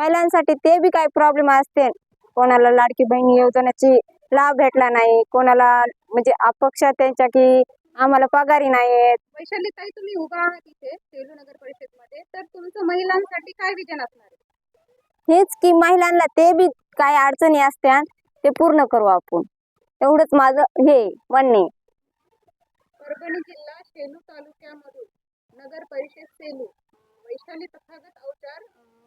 महिलांसाठी ते बी काही प्रॉब्लेम असते. कोणाला लाडकी बहिणी योजनेची लाभ भेटला नाही. कोणाला म्हणजे अपक्ष त्यांच्या की आम्हाला पगारी नाहीत वैशाली ताई तुम्ही उभा आहात इथे सेलू नगर परिषदमध्ये. तर तुमचं महिलांसाठी काय विजन असणार आहे? हेच की महिलांना ते बी काही अडचणी असत्या ते पूर्ण करू आपण. एवढंच माझं हे म्हणणे. परभणी जिल्हा सेलू तालुक्यामधून नगर परिषद सेलू. वैशाली तथागत अवचार अं,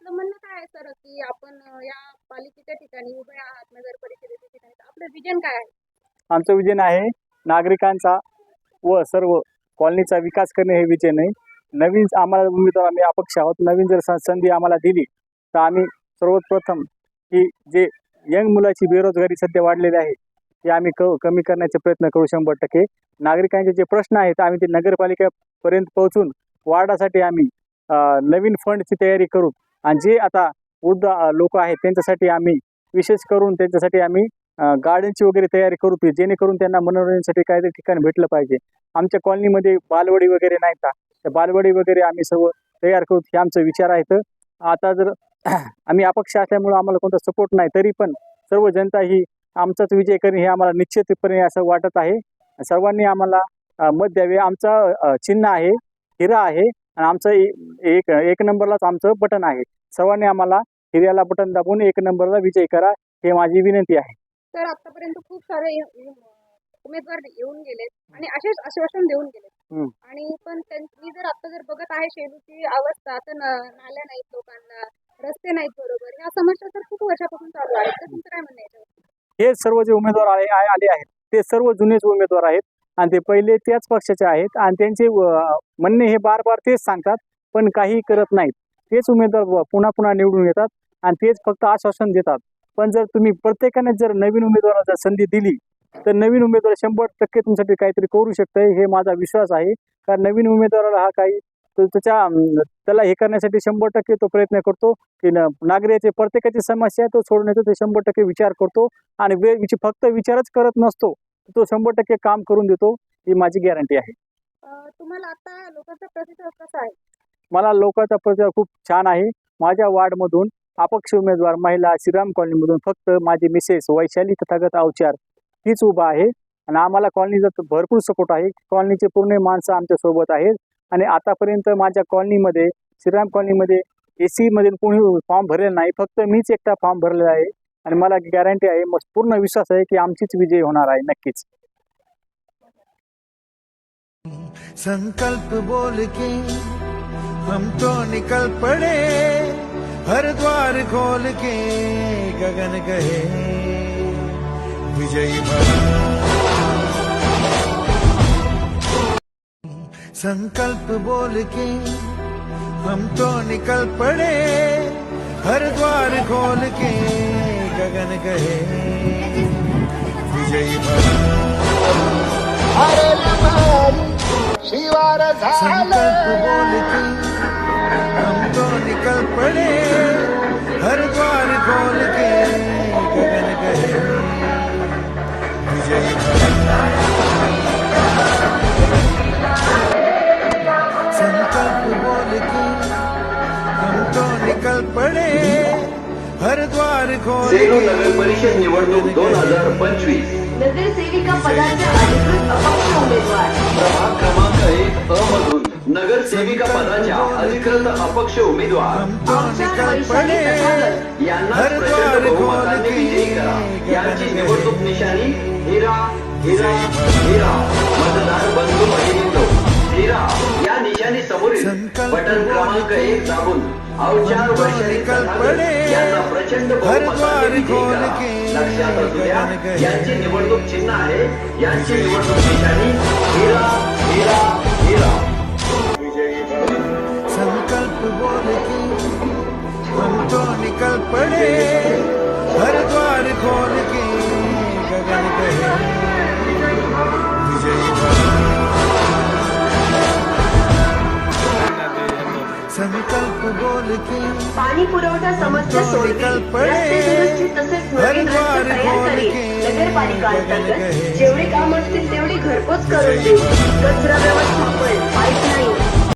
आपलं म्हणणं काय आहे सर की आपण या पालिकेच्या ठिकाणी उभे आहात नगर परिषदेच्या ठिकाणी तर आपलं विजन काय आहे? आमचं विजन आहे नागरिकांचा व सर्व कॉलनीचा विकास करणे हे विजन आहे. नवीन आम्हाला उमेदवार आम्ही अपक्ष आहोत. नवीन जर संधी आम्हाला दिली तर आम्ही सर्वप्रथम की जे यंग मुलाची बेरोजगारी सध्या वाढलेली आहे ते आम्ही क कमी करण्याचे प्रयत्न करू शंभर टक्के. नागरिकांचे जे प्रश्न आहेत आम्ही ते नगरपालिकेपर्यंत पोहोचून वार्डासाठी आम्ही नवीन फंडची तयारी करू आणि जे आता वृद्ध लोक आहेत त्यांच्यासाठी आम्ही विशेष करून त्यांच्यासाठी आम्ही गार्डनची वगैरे तयारी करू ती जेणेकरून त्यांना मनोरंजनासाठी काहीतरी ठिकाण भेटलं पाहिजे. आमच्या कॉलनीमध्ये बालवडी वगैरे नाही का? त्या बालवडी वगैरे आम्ही सर्व तयार करू हे आमचा विचार आहे. तर आता जर आम्ही अपक्ष असल्यामुळं आम्हाला कोणता सपोर्ट नाही तरी पण सर्व जनता ही आमचाच विजय करणे हे आम्हाला निश्चितपणे असं वाटत आहे. सर्वांनी आम्हाला मत द्यावे. आमचा चिन्ह आहे हिरा आहे. आणि आमचं एक एक नंबरलाच आमचं बटन आहे. सर्वांनी आम्हाला हिऱ्याला बटन दाबून एक नंबरला विजय करा हे माझी विनंती आहे. तर आतापर्यंत खूप सारे उमेदवार येऊन गेलेत आणि असेच आश्वासन देऊन हम्म. आणि पण त्यांनी जर आता जर बघत आहे शेलूची अवस्था तर नाल्या नाहीत लोकांना रस्ते नाहीत बरोबर. ह्या समस्या तर खूप वर्षापासून चालू आहेत. तर तुमचं काय म्हणणं? हे सर्व जे उमेदवार आले आहेत ते सर्व जुनेच उमेदवार आहेत. आणि ते पहिले त्याच पक्षाचे आहेत. आणि त्यांचे म्हणणे हे बार बार तेच सांगतात पण काही करत नाहीत. तेच उमेदवार पुन्हा पुन्हा निवडून येतात आणि तेच फक्त आश्वासन देतात. पण जर तुम्ही प्रत्येकाने जर नवीन उमेदवाराला जर संधी दिली तर नवीन उमेदवार शंभर टक्के तुमच्यासाठी काहीतरी करू शकतंय हे माझा विश्वास आहे. कारण नवीन उमेदवाराला हा काही त्याच्या त्याला हे करण्यासाठी शंभर टक्के तो प्रयत्न करतो की न- नागरिकाची प्रत्येकाची समस्या आहे तो सोडण्याचा ते शंभर टक्के विचार करतो. आणि वेळ फक्त विचारच करत नसतो. तो शंभर टक्के काम करून देतो ही माझी गॅरंटी आहे. तुम्हाला आता लोकांचा प्रतिसाद कसा आहे? मला लोकांचा प्रतिसाद खूप छान आहे. माझ्या वार्डमधून अपक्ष उमेदवार महिला श्रीराम कॉलनीमधून फक्त माझी मिसेस वैशाली तथागत अवचार तीच उभा आहे. आणि आम्हाला कॉलनीचा भरपूर सपोर्ट आहे. कॉलनीचे पूर्ण माणसं आमच्यासोबत आहेत. आणि आतापर्यंत माझ्या कॉलनीमध्ये श्रीराम कॉलनीमध्ये ए सी मध्ये कोणी फॉर्म भरलेला नाही. फक्त मीच एकटा फॉर्म भरलेला आहे. आणि मला गॅरंटी आहे पूर्ण विश्वास आहे की आमचीच विजय होणार आहे, नक्कीच. संकल्प बोल के, हम तो निकल पड़े हर द्वार खोल के गगन कहे, विजयी संकल्प बोल के, हम तो निकल पड़े हर द्वार खोल के गगन कहे विजयी भव संकल्प बोल के हम तो निकल पड़े। हर द्वार खोल के गगन कहे विजयी संकल्प बोल के हम तो निकल पड़े। हर द्वार खोल सेलू के नगर परिषद निवडणूक दोन हजार पंचवीस. नगरसेविका पदाचे अधिकृत अपक्ष उमेदवार. प्रभाग क्रमांक एक अ मधून नगरसेविका पदाच्या अधिकृत अपक्ष उमेदवार. यांना प्रचंड बहुमताने के विजयी करा. यांची निवडणूक निशाणी हिरा हिरा हिरा. मतदार बंधू हिरा. या निशाणी समोरील संकल्प बटन क्रमांक एक दाबून निकल पड़े हर द्वार खोल के लक्षात असू द्या गगन कहे निवडणूक चिन्ह आहे यांची निवडणूक निशाणी हिरा हिरा हिरा। संकल्प बोल के हम तो निकल पड़े। हर द्वार खोल पाणी पुरवठा समस्या पडे. रस्ते दुरुस्ती तसेच नवीन रस्ते तयार करील नगरपालिका अंतर्गत. जेवढी काम असतील तेवढी घरपोच करून देऊ कचरा व्यवस्थापन पाईपलाईन